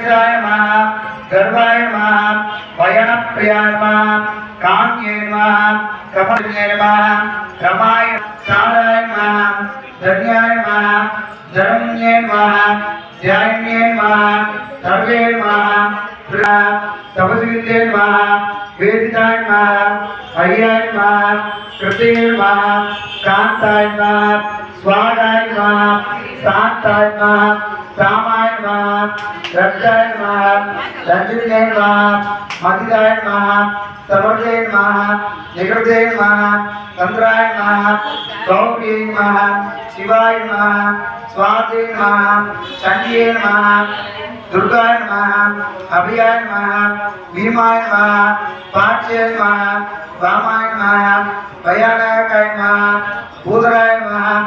గణేశాయ నమః గర్వాయ నమః వయనప్రియాయ నమః కామ్యే నమః రమాయ సారాయ ధన్యాయ ధ్యాన్యే సర్వే వేదితాయ హయ్యాయ నమః కృతియ నమః కాంతాయ నమః స్వాగాయ నమః శాంతాయ నమః సామాయ నమః రక్షాయ నమః దండినే నమః మదిదాయ నమః సమర్థే నమః నిగృతే నమః చంద్రాయ నమః గౌరీ నమః శివాయ నమః స్వాతే నమః చండ్యే నమః దుర్గాయ నమః అభయాయ నమః భీమాయ నమః పాచ్యాయ నమః వామాయ నమః భయానాయకాయ నమః భూధరాయ నమః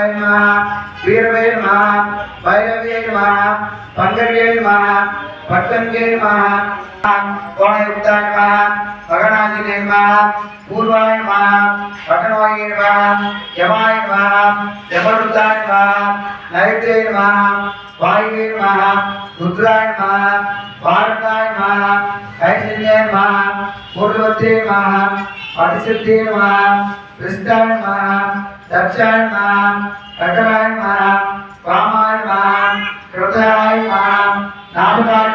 పగాపగాయ నమః వీరవే నమః భైరవే నమః పంగళ్యే నమః భట్టంగే నమః కోణయుక్తాయ నమః భగనాజినే నమః పూర్వాయ నమః పట్టణవాయ నమః యమాయ నమః యమరుద్ధాయ నమః నైత్రే నమః వాయువే నమః రుద్రాయ నమః భారతాయ నమః ఐశ్వర్యాయ నమః పూర్వతే నమః పరిశుద్ధే నమః కృష్ణాయ నమః దక్షాయ నమః కటరాయ నమః వామాయ నమః కృతాయ నమః నామకాయ